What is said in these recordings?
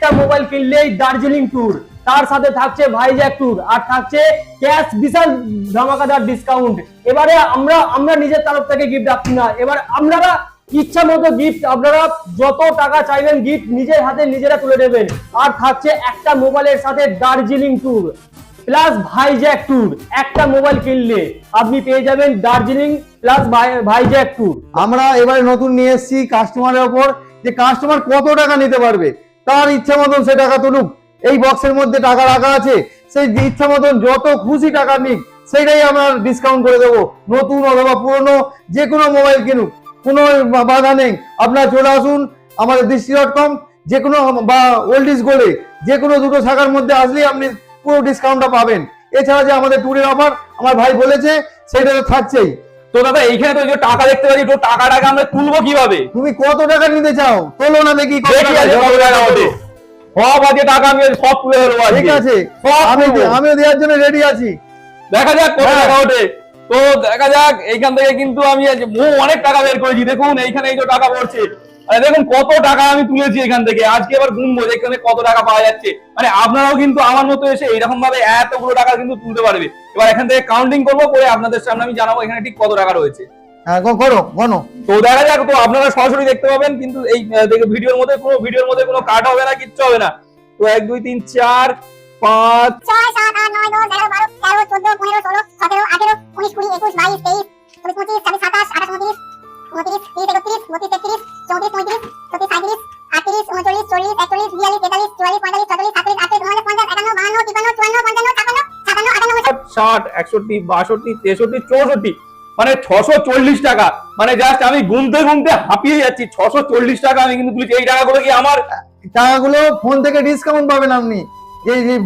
একটা মোবাইল কিনলেই দার্জিলিং ট্যুর তার সাথে থাকছে ভাইজ্যাক ট্যুর আর থাকছে ক্যাশ বিশাল ধামাকাদার ডিসকাউন্ট এবারে আমরা আমরা নিজের তরফ থেকে গিফট রাখছি না। এবার আপনারা ইচ্ছা মতো গিফট আপনারা যত টাকা চাইবেন গিফট নিজের হাতে নিজেরা তুলে নেবেন। আর থাকছে একটা মোবাইলের সাথে Darjeeling tour plus Vizag tour একটা মোবাইল কিনলে আপনি পেয়ে যাবেন দার্জিলিং প্লাস ভাইজ্যাক ট্যুর আমরা এবারে নতুন নিয়ে এসেছি কাস্টমারের ওপর, যে কাস্টমার কত টাকা নিতে পারবে? তার ইচ্ছা মতন সে টাকা তুলুক। এই বক্সের মধ্যে টাকা রাখা আছে। সেই ইচ্ছা মতন যত খুশি টাকা নিক সেটাই আমরা ডিসকাউন্ট করে দেবো। নতুন অথবা পুরনো, যে কোনো মোবাইল কিনুক। কোনো বাধা নেই। আপনারা চলে আসুন আমাদের দৃষ্টি ডট কম যে কোনো বা ওল্ড ইজ গোল্ডে যে কোনো দুটো শাখার মধ্যে আসলেই আপনি পুরো ডিসকাউন্টটা পাবেন। এছাড়া যে আমাদের ট্যুরের অফার আমার ভাই বলেছে সেটা তো থাকছেই। তো দাদা এইখানে তো যে টাকা দেখতে পাচ্ছি তো টাকাটাকে আমরা তুলবো কীভাবে? তুমি কত টাকা নিতে চাও? তোলো না দেখি টাকা টাকা সব আছে টাকা আমি সব তুলে ঠিক আছে। আমিও দেওয়ার জন্য রেডি আছি। দেখা যাক কত হ্যাঁ। টাকা ওঠে। তো দেখা যাক এইখান থেকে কিন্তু আমি মো অনেক টাকা বের করেছি। দেখুন এইখানে এই যে টাকা পড়ছে। আরে দেখুন কত টাকা আমি তুলেছি এখান থেকে। আজকে এবার গুনবো যে এখানে কত টাকা পাওয়া যাচ্ছে। মানে আপনারাও কিন্তু আমার মতো এসে এরকম ভাবে এতগুলো টাকা কিন্তু তুলতে পারবে। এবার এখান থেকে কাউন্টিং করব করে আপনাদের সামনে আমি জানাব এখানে ঠিক কত টাকা রয়েছে। হ্যাঁ করো গনো তো দেখা যাক তো আপনারা সরাসরি দেখতে পাবেন কিন্তু এই ভিডিওর মধ্যে কোনো ভিডিওর মধ্যে কোনো কাট হবে না কিচ্ছু হবে না। তো এক দুই তিন চার পাঁচ ছয় সাত আট নয় উনত্রিশ তিরিশ একত্রিশ বত্রিশ তেত্রিশ চৌত্রিশ পঁয়ত্রিশ ছত্রিশ সাঁত্রিশ আটত্রিশ উনচল্লিশ চল্লিশ একচল্লিশ বিয়াল্লিশ তেতাল্লিশ চুয়াল্লিশ পঁয়তাল্লিশ ছত্রিশ সাতত্রিশ আটত্রিশ উনচল্লিশ একান্ন বাহান্ন তিপ্পান্ন চুয়ান্ন পঞ্চান্ন ছাপান্ন সাতান্ন আটান্ন ষাট একষট্টি বাষট্টি তেষট্টি চৌষট্টি মানে ছশো চল্লিশ টাকা। মানে জাস্ট আমি গুনতে গুনতে হাঁপিয়ে যাচ্ছি ছশো চল্লিশ টাকা আমি কিন্তু তুলেছি। এই টাকাগুলো কি আমার? টাকাগুলো ফোন থেকে ডিসকাউন্ট পাবেন আপনি।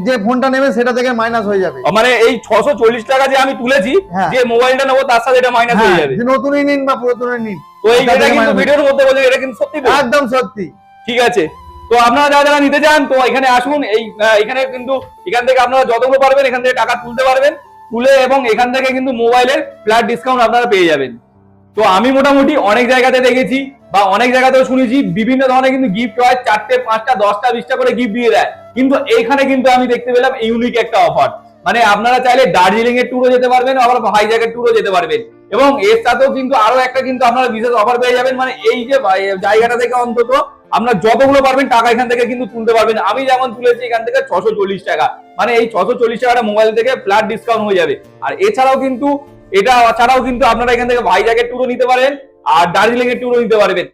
যে ফোনটা নেবেন সেটা থেকে মাইনাস হয়ে যাবে। মানে এই ছশো চল্লিশ টাকা যে আমি তুলেছি হ্যাঁ। যে মোবাইলটা নেব তার সাথে এটা মাইনাস হয়ে হ্যাঁ, যাবে। নতুনই নিন বা পুরাতনই নিন। তো এই এটা এটা কিন্তু ভিডিওর মধ্যে বলে এটা কিন্তু সত্যি একদম সত্যি। ঠিক আছে। তো আপনারা যারা যারা নিতে চান তো এখানে আসুন এই এখানে কিন্তু এখান থেকে আপনারা যতগুলো পারবেন এখান থেকে টাকা তুলতে পারবেন। তুলে এবং এখান থেকে কিন্তু মোবাইলের ফ্ল্যাট ডিসকাউন্ট আপনারা পেয়ে যাবেন। তো আমি মোটামুটি অনেক জায়গাতে দেখেছি বা অনেক জায়গাতেও শুনেছি, বিভিন্ন ধরনের কিন্তু গিফট হয়, চারটে, পাঁচটা, দশটা, বিশটা করে গিফট দিয়ে দেয়। কিন্তু এইখানে কিন্তু আমি দেখতে পেলাম ইউনিক একটা অফার মানে আপনারা চাইলে দার্জিলিং এর ট্যুরও যেতে পারবেন, আবার হাইজ্যাকের ট্যুরও যেতে পারবেন। এবং এর সাথেও কিন্তু আরও একটা কিন্তু আপনারা বিশেষ অফার পেয়ে যাবেন মানে এই যে জায়গাটা থেকে অন্তত আপনারা যতগুলো পারবেন টাকা এখান থেকে কিন্তু তুলতে পারবেন। আমি যেমন তুলেছি এখান থেকে ছশো টাকা। মানে এই ছশো টাকাটা মোবাইল থেকে ফ্ল্যাট ডিসকাউন্ট হয়ে যাবে। আর এছাড়াও কিন্তু এটা ছাড়াও কিন্তু আপনারা এখান থেকে ভাইজাগের ট্যুরও নিতে পারেন, আর দার্জিলিং এর ট্যুরও নিতে পারবেন।